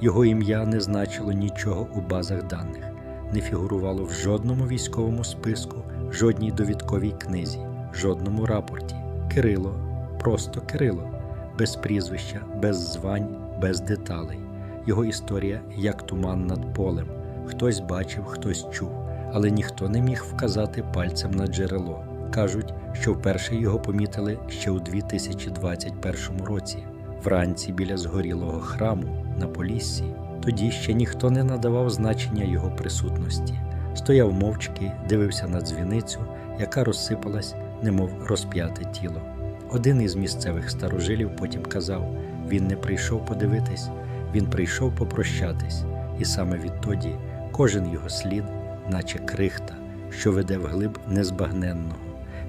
Його ім'я не значило нічого у базах даних, не фігурувало в жодному військовому списку, жодній довідковій книзі, жодному рапорті. Кирило, просто Кирило, без прізвища, без звань, без деталей. Його історія як туман над полем. Хтось бачив, хтось чув, але ніхто не міг вказати пальцем на джерело. Кажуть, що вперше його помітили ще у 2021 році, вранці біля згорілого храму на Поліссі. Тоді ще ніхто не надавав значення його присутності. Стояв мовчки, дивився на дзвіницю, яка розсипалась, немов розп'яте тіло. Один із місцевих старожилів потім казав: він не прийшов подивитись, він прийшов попрощатись, і саме відтоді кожен його слід, наче крихта, що веде вглиб незбагненного.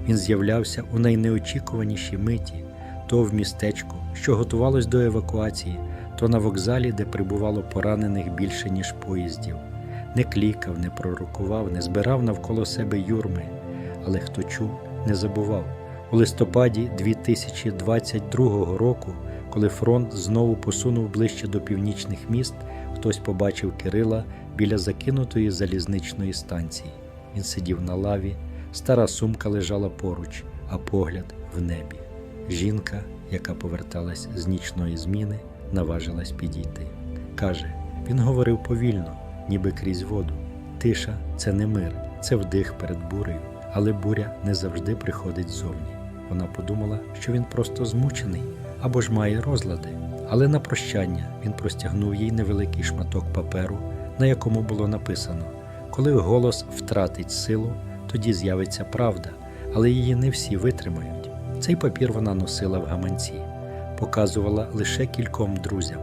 Він з'являвся у найнеочікуванішій миті, то в містечку, що готувалось до евакуації, то на вокзалі, де прибувало поранених більше, ніж поїздів. Не клікав, не пророкував, не збирав навколо себе юрми, але хто чув, не забував. У листопаді 2022 року, коли фронт знову посунув ближче до північних міст, хтось побачив Кирила біля закинутої залізничної станції. Він сидів на лаві, стара сумка лежала поруч, а погляд в небі. Жінка, яка поверталась з нічної зміни, наважилась підійти. Каже: він говорив повільно, ніби крізь воду. Тиша це не мир, це вдих перед бурею, але буря не завжди приходить ззовні. Вона подумала, що він просто змучений або ж має розлади. Але на прощання він простягнув їй невеликий шматок паперу, на якому було написано: коли голос втратить силу, тоді з'явиться правда, але її не всі витримають. Цей папір вона носила в гаманці, показувала лише кільком друзям.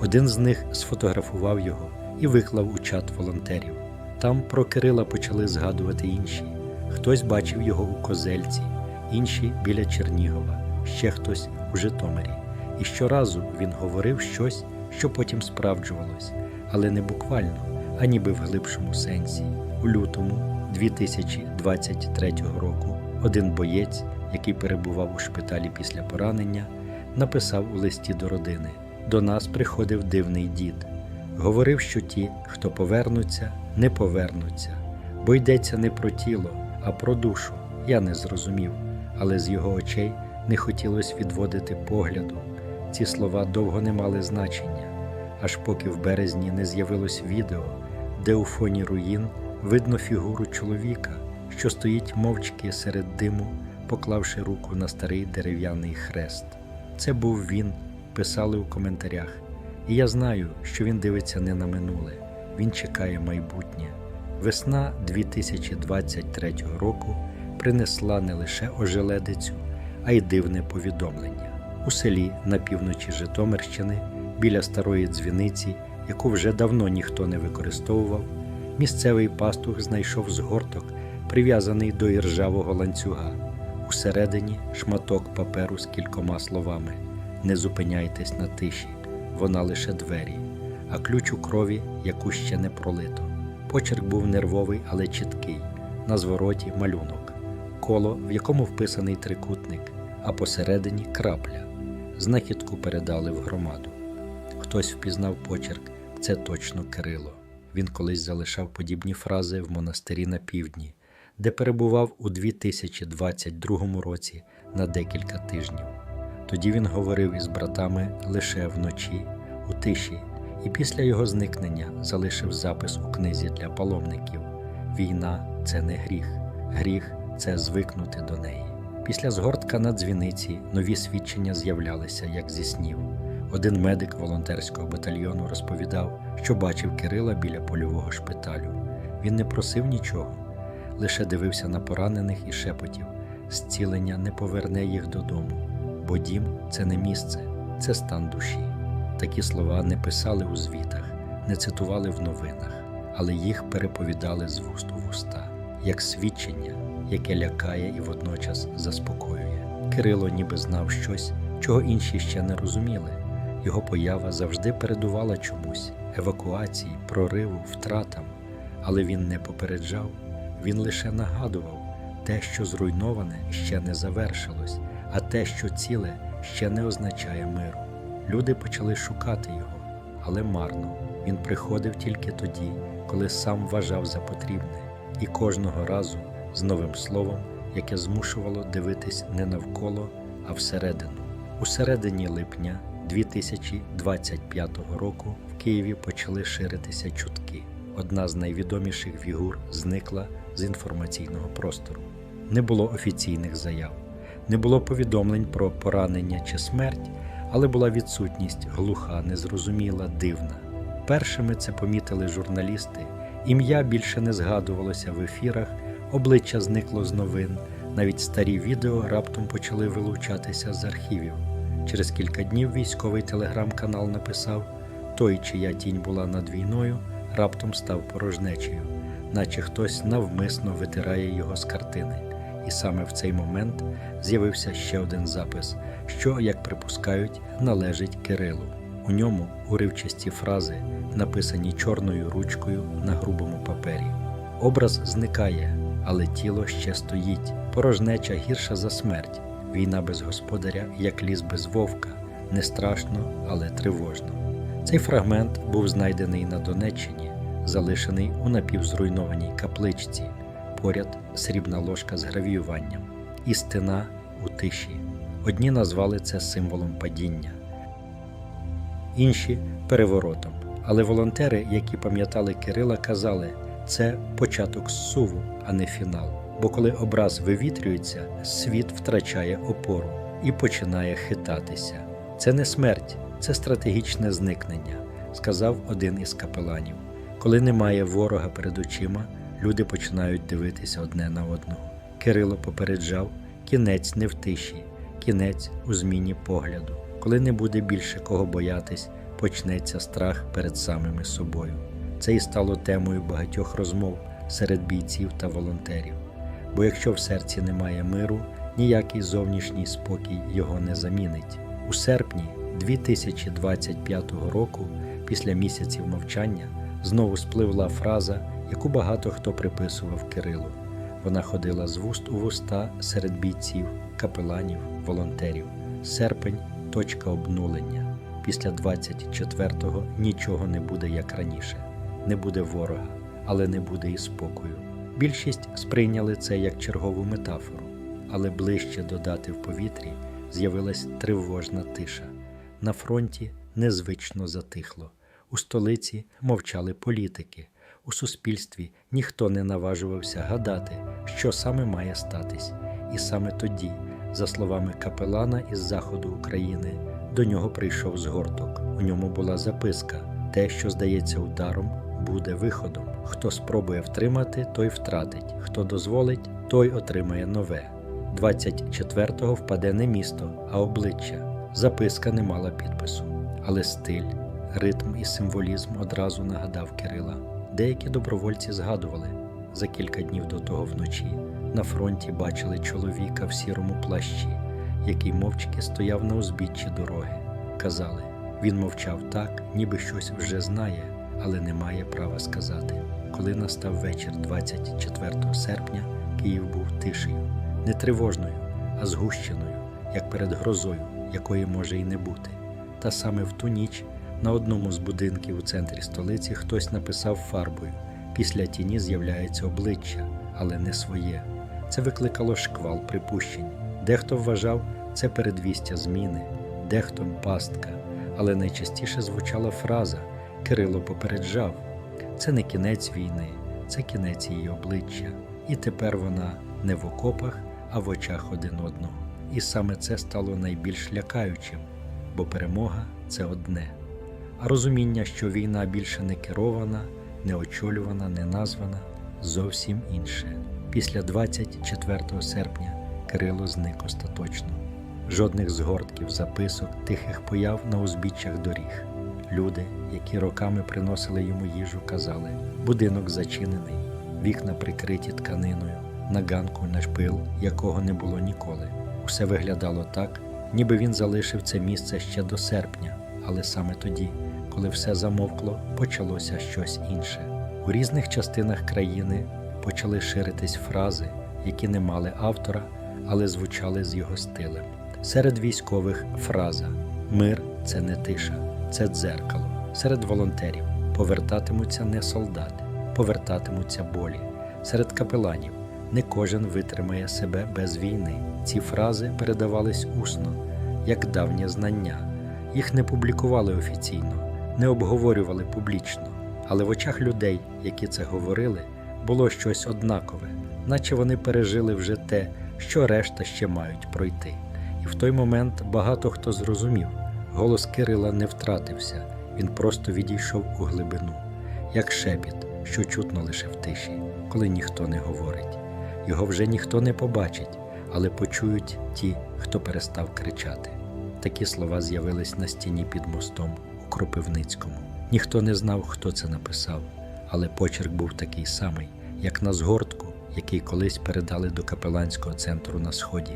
Один з них сфотографував його і виклав у чат волонтерів. Там про Кирила почали згадувати інші. Хтось бачив його у Козельці, інші біля Чернігова, ще хтось у Житомирі. І щоразу він говорив щось, що потім справджувалось, але не буквально, а ніби в глибшому сенсі. У лютому 2023 року один боєць, який перебував у шпиталі після поранення, написав у листі до родини: До нас приходив дивний дід. Говорив, що ті, хто повернуться, не повернуться, бо йдеться не про тіло, а про душу. Я не зрозумів, але з його очей не хотілося відводити погляду. Ці слова довго не мали значення, аж поки в березні не з'явилось відео, де у фоні руїн видно фігуру чоловіка, що стоїть мовчки серед диму, поклавши руку на старий дерев'яний хрест. Це був він, писали у коментарях. І я знаю, що він дивиться не на минуле, він чекає майбутнє. Весна 2023 року принесла не лише ожеледицю, а й дивне повідомлення. У селі на півночі Житомирщини, біля старої дзвіниці, яку вже давно ніхто не використовував, місцевий пастух знайшов згорток, прив'язаний до іржавого ланцюга. Усередині шматок паперу з кількома словами: Не зупиняйтесь на тиші, вона лише двері, а ключ у крові, яку ще не пролито. Почерк був нервовий, але чіткий. На звороті малюнок, коло, в якому вписаний трикутник, а посередині крапля. Знахідку передали в громаду. Хтось впізнав почерк, це точно Кирило. Він колись залишав подібні фрази в монастирі на півдні, де перебував у 2022 році на декілька тижнів. Тоді він говорив із братами лише вночі, у тиші, і після його зникнення залишив запис у книзі для паломників: Війна це не гріх, гріх це звикнути до неї. Після згортка на дзвіниці нові свідчення з'являлися як зі снів. Один медик волонтерського батальйону розповідав, що бачив Кирила біля польового шпиталю. Він не просив нічого, лише дивився на поранених і шепотів: зцілення не поверне їх додому, бо дім це не місце, це стан душі. Такі слова не писали у звітах, не цитували в новинах, але їх переповідали з вуст у вуста, як свідчення, яке лякає і водночас заспокоює. Кирило ніби знав щось, чого інші ще не розуміли. Його поява завжди передувала чомусь евакуації, прориву, втратам, але він не попереджав, він лише нагадував те, що зруйноване, ще не завершилось, а те, що ціле, ще не означає миру. Люди почали шукати його, але марно. Він приходив тільки тоді, коли сам вважав за потрібне, і кожного разу з новим словом, яке змушувало дивитись не навколо, а всередину. У середині липня 2025 року в Києві почали ширитися чутки. Одна з найвідоміших фігур зникла з інформаційного простору. Не було офіційних заяв, не було повідомлень про поранення чи смерть, але була відсутність глуха, незрозуміла, дивна. Першими це помітили журналісти. Ім'я більше не згадувалося в ефірах, обличчя зникло з новин. Навіть старі відео раптом почали вилучатися з архівів. Через кілька днів військовий телеграм-канал написав: той, чия тінь була над війною, раптом став порожнечею, наче хтось навмисно витирає його з картини. І саме в цей момент з'явився ще один запис, що, як припускають, належить Кирилу. У ньому уривчасті фрази, написані чорною ручкою на грубому папері. Образ зникає, але тіло ще стоїть. Порожнеча гірша за смерть. Війна без господаря, як ліс без вовка, не страшно, але тривожно. Цей фрагмент був знайдений на Донеччині, залишений у напівзруйнованій капличці, поряд срібна ложка з гравіюванням, і стена у тиші. Одні назвали це символом падіння, інші переворотом. Але волонтери, які пам'ятали Кирила, казали, це початок зсуву, а не фінал. Бо коли образ вивітрюється, світ втрачає опору і починає хитатися. Це не смерть, це стратегічне зникнення, сказав один із капеланів. Коли немає ворога перед очима, люди починають дивитися одне на одного. Кирило попереджав: кінець не в тиші, кінець у зміні погляду. Коли не буде більше кого боятись, почнеться страх перед самими собою. Це і стало темою багатьох розмов серед бійців та волонтерів. Бо якщо в серці немає миру, ніякий зовнішній спокій його не замінить. У серпні 2025 року, після місяців мовчання, знову спливла фраза, яку багато хто приписував Кирилу. Вона ходила з вуст у вуста серед бійців, капеланів, волонтерів. Серпень точка обнулення. Після 24-го нічого не буде як раніше, не буде ворога, але не буде і спокою. Більшість сприйняли це як чергову метафору, але ближче до дати в повітрі з'явилась тривожна тиша. На фронті незвично затихло. У столиці мовчали політики. У суспільстві ніхто не наважувався гадати, що саме має статись. І саме тоді, за словами капелана із заходу України, до нього прийшов згорток. У ньому була записка: те, що здається ударом, буде виходом. Хто спробує втримати, той втратить. Хто дозволить, той отримає нове. 24-го впаде не місто, а обличчя. Записка не мала підпису, але стиль, ритм і символізм одразу нагадав Кирила. Деякі добровольці згадували за кілька днів до того вночі. На фронті бачили чоловіка в сірому плащі, який мовчки стояв на узбіччі дороги. Казали, він мовчав так, ніби щось вже знає, але не має права сказати. Коли настав вечір 24 серпня, Київ був тишею, не тривожною, а згущеною, як перед грозою, якої може й не бути. Та саме в ту ніч на одному з будинків у центрі столиці хтось написав фарбою: після тіні з'являється обличчя, але не своє. Це викликало шквал припущень. Дехто вважав це передвістя зміни, дехто пастка, але найчастіше звучала фраза Кирило попереджав: це не кінець війни, це кінець її обличчя. І тепер вона не в окопах, а в очах один одного. І саме це стало найбільш лякаючим, бо перемога це одне. А розуміння, що війна більше не керована, не очолювана, не названа, зовсім інше. Після 24 серпня Кирило зник остаточно. Жодних згортків, записок, тихих появ на узбіччях доріг. Люди, які роками приносили йому їжу, казали: будинок зачинений, вікна прикриті тканиною, на ганку нашпил, якого не було ніколи. Усе виглядало так, ніби він залишив це місце ще до серпня, але саме тоді, коли все замовкло, почалося щось інше. У різних частинах країни почали ширитись фрази, які не мали автора, але звучали з його стилем. Серед військових фраза Мир це не тиша, це дзеркало. серед волонтерів. Повертатимуться не солдати, повертатимуться болі. Серед капеланів не кожен витримає себе без війни. Ці фрази передавались усно, як давнє знання. Їх не публікували офіційно, не обговорювали публічно, але в очах людей, які це говорили, було щось однакове, наче вони пережили вже те, що решта ще мають пройти. І в той момент багато хто зрозумів, голос Кирила не втратився, він просто відійшов у глибину, як шепіт, що чутно лише в тиші, коли ніхто не говорить. Його вже ніхто не побачить, але почують ті, хто перестав кричати. Такі слова з'явились на стіні під мостом у Кропивницькому. Ніхто не знав, хто це написав, але почерк був такий самий, як на згортку, який колись передали до капеланського центру на сході.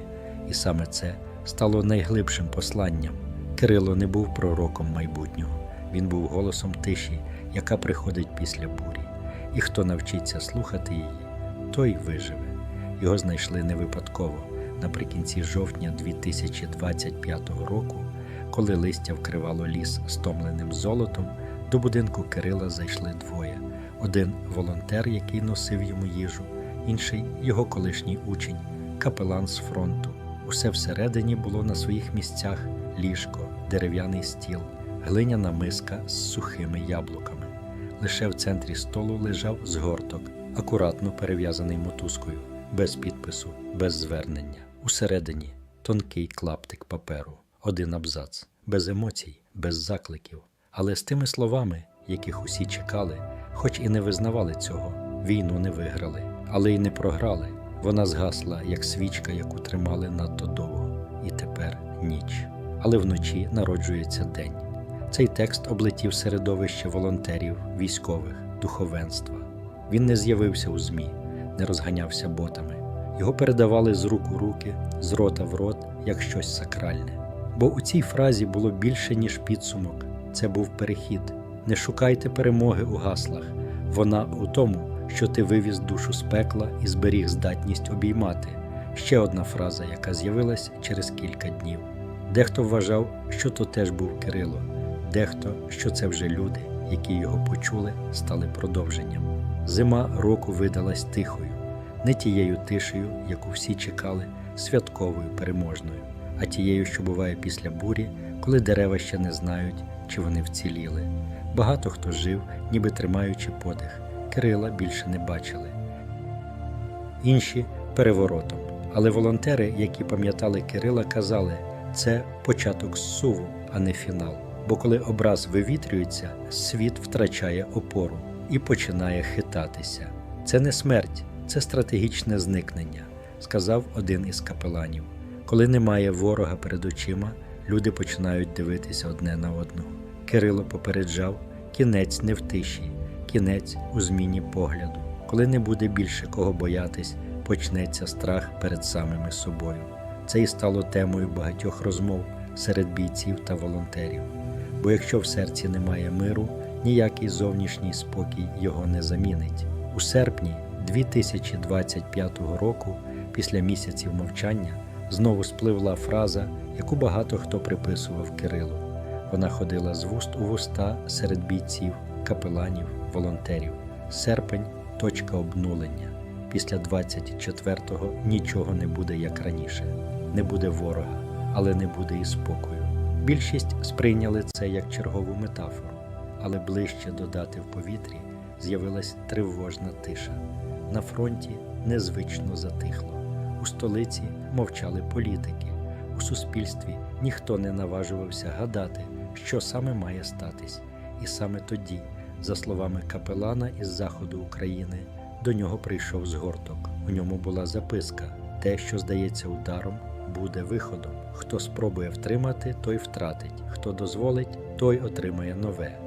І саме це стало найглибшим посланням. Кирило не був пророком майбутнього, він був голосом тиші, яка приходить після бурі. І хто навчиться слухати її, той виживе. Його знайшли не випадково наприкінці жовтня 2025 року, коли листя вкривало ліс стомленим золотом, до будинку Кирила зайшли двоє: один волонтер, який носив йому їжу, інший його колишній учень, капелан з фронту. Усе всередині було на своїх місцях ліжко, дерев'яний стіл, глиняна миска з сухими яблуками. Лише в центрі столу лежав згорток, акуратно перев'язаний мотузкою, без підпису, без звернення. Усередині тонкий клаптик паперу, один абзац, без емоцій, без закликів, але з тими словами, яких усі чекали, хоч і не визнавали цього, війну не виграли, але й не програли. Вона згасла, як свічка, яку тримали надто довго, і тепер ніч. Але вночі народжується день. Цей текст облетів середовище волонтерів, військових, духовенства. Він не з'явився у ЗМІ, не розганявся ботами. Його передавали з рук у руки, з рота в рот, як щось сакральне. Бо у цій фразі було більше, ніж підсумок. Це був перехід. Не шукайте перемоги у гаслах. Вона у тому, що ти вивіз душу з пекла і зберіг здатність обіймати. Ще одна фраза, яка з'явилась через кілька днів. Дехто вважав, що то теж був Кирило, дехто, що це вже люди, які його почули, стали продовженням. Зима року видалась тихою, не тією тишею, яку всі чекали, святковою, переможною, а тією, що буває після бурі, коли дерева ще не знають, чи вони вціліли. Багато хто жив, ніби тримаючи подих. Кирила більше не бачили. Інші переворотом. Але волонтери, які пам'ятали Кирила, казали, це початок зсуву, а не фінал. Бо коли образ вивітрюється, світ втрачає опору і починає хитатися. Це не смерть, це стратегічне зникнення, сказав один із капеланів. Коли немає ворога перед очима, люди починають дивитися одне на одного. Кирило попереджав кінець не в тиші, кінець у зміні погляду. Коли не буде більше кого боятись, почнеться страх перед самими собою. Це і стало темою багатьох розмов серед бійців та волонтерів. Бо якщо в серці немає миру, ніякий зовнішній спокій його не замінить. У серпні 2025 року, після місяців мовчання, знову спливла фраза, яку багато хто приписував Кирилу. Вона ходила з вуст у вуста серед бійців, капеланів, волонтерів. Серпень точка обнулення. Після 24-го нічого не буде як раніше, не буде ворога, але не буде і спокою. Більшість сприйняли це як чергову метафору, але ближче до дати в повітрі з'явилась тривожна тиша. На фронті незвично затихло. У столиці мовчали політики. У суспільстві ніхто не наважувався гадати, що саме має статись. І саме тоді, за словами капелана із заходу України, до нього прийшов згорток. У ньому була записка: те, що здається ударом, буде виходом. Хто спробує втримати, той втратить. Хто дозволить, той отримає нове.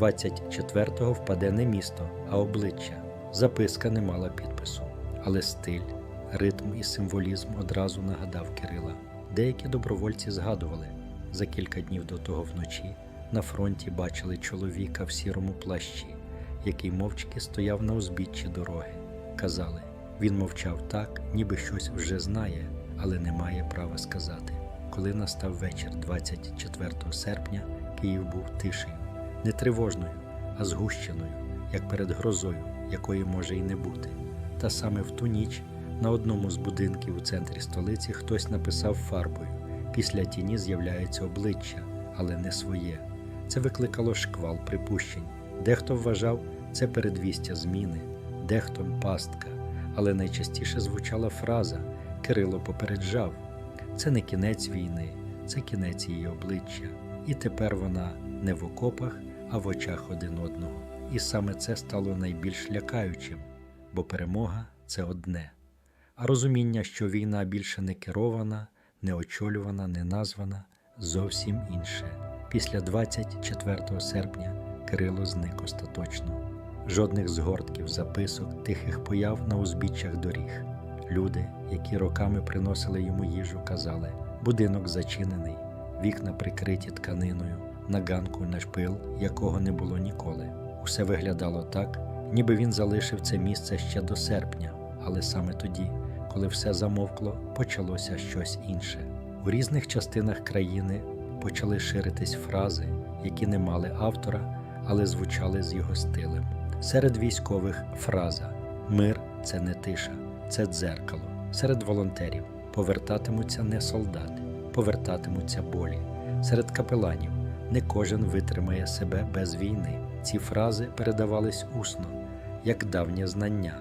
24-го впаде не місто, а обличчя. Записка не мала підпису, але стиль, ритм і символізм одразу нагадав Кирила. Деякі добровольці згадували за кілька днів до того вночі. На фронті бачили чоловіка в сірому плащі, який мовчки стояв на узбіччі дороги. Казали, він мовчав так, ніби щось вже знає, але не має права сказати. Коли настав вечір 24 серпня, Київ був тишею. не тривожною, а згущеною, як перед грозою, якої може й не бути. Та саме в ту ніч на одному з будинків у центрі столиці хтось написав фарбою. Після тіні з'являється обличчя, але не своє. Це викликало шквал припущень. Дехто вважав це передвістя зміни, дехто пастка, але найчастіше звучала фраза Кирило попереджав. Це не кінець війни, це кінець її обличчя. І тепер вона не в окопах, а в очах один одного. І саме це стало найбільш лякаючим, бо перемога це одне. А розуміння, що війна більше не керована, не очолювана, не названа, зовсім інше. Після 24 серпня Кирило зник остаточно. Жодних згортків, записок, тихих появ на узбіччях доріг. Люди, які роками приносили йому їжу, казали: будинок зачинений, вікна прикриті тканиною, на ганку на шпил, якого не було ніколи. Усе виглядало так, ніби він залишив це місце ще до серпня, але саме тоді, коли все замовкло, почалося щось інше. У різних частинах країни почали ширитись фрази, які не мали автора, але звучали з його стилем. Серед військових фраза Мир це не тиша, це дзеркало. Серед волонтерів повертатимуться не солдати, повертатимуться болі. Серед капеланів не кожен витримає себе без війни. Ці фрази передавались усно, як давнє знання.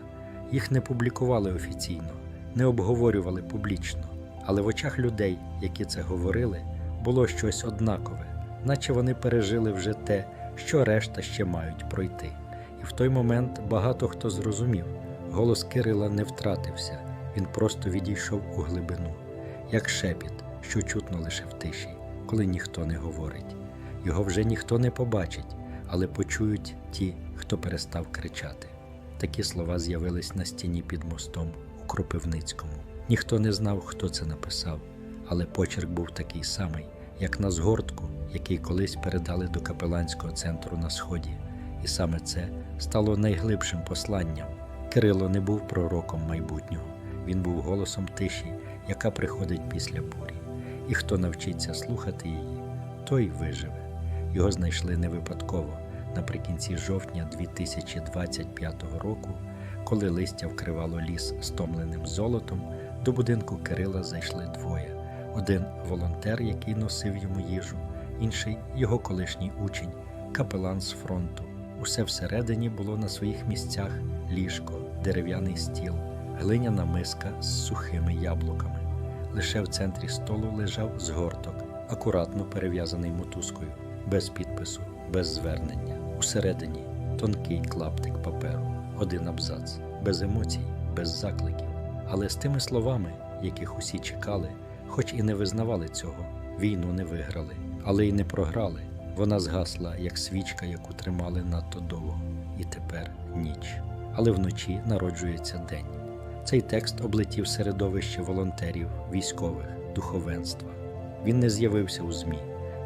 Їх не публікували офіційно, не обговорювали публічно, але в очах людей, які це говорили, було щось однакове, наче вони пережили вже те, що решта ще мають пройти. І в той момент багато хто зрозумів, голос Кирила не втратився, він просто відійшов у глибину, як шепіт, що чутно лише в тиші, коли ніхто не говорить. Його вже ніхто не побачить, але почують ті, хто перестав кричати. Такі слова з'явились на стіні під мостом у Кропивницькому. Ніхто не знав, хто це написав, але почерк був такий самий, як на згортку, який колись передали до капеланського центру на сході. І саме це стало найглибшим посланням. Кирило не був пророком майбутнього, він був голосом тиші, яка приходить після бурі. І хто навчиться слухати її, той виживе. Його знайшли не випадково наприкінці жовтня 2025 року, коли листя вкривало ліс стомленим золотом, до будинку Кирила зайшли двоє: один волонтер, який носив йому їжу, інший його колишній учень, капелан з фронту. Усе всередині було на своїх місцях ліжко, дерев'яний стіл, глиняна миска з сухими яблуками. Лише в центрі столу лежав згорток, акуратно перев'язаний мотузкою, без підпису, без звернення. Усередині тонкий клаптик паперу, один абзац, без емоцій, без закликів. Але з тими словами, яких усі чекали, хоч і не визнавали цього, війну не виграли, але й не програли. Вона згасла, як свічка, яку тримали надто довго, і тепер ніч. Але вночі народжується день. Цей текст облетів середовище волонтерів, військових, духовенства. Він не з'явився у ЗМІ,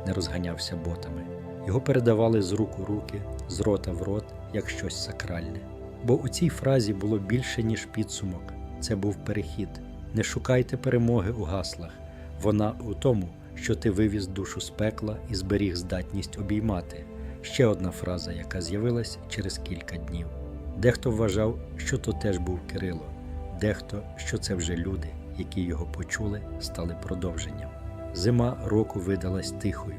не розганявся ботами. Його передавали з рук у руки, з рота в рот, як щось сакральне. Бо у цій фразі було більше, ніж підсумок. Це був перехід. Не шукайте перемоги у гаслах. Вона у тому, що ти вивіз душу з пекла і зберіг здатність обіймати. Ще одна фраза, яка з'явилась через кілька днів. Дехто вважав, що то теж був Кирило, дехто, що це вже люди, які його почули, стали продовженням. Зима року видалась тихою,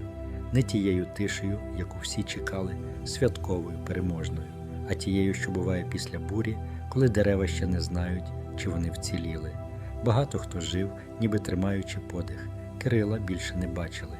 не тією тишею, яку всі чекали, святковою, переможною, а тією, що буває після бурі, коли дерева ще не знають, чи вони вціліли. Багато хто жив, ніби тримаючи подих. Кирила більше не бачили.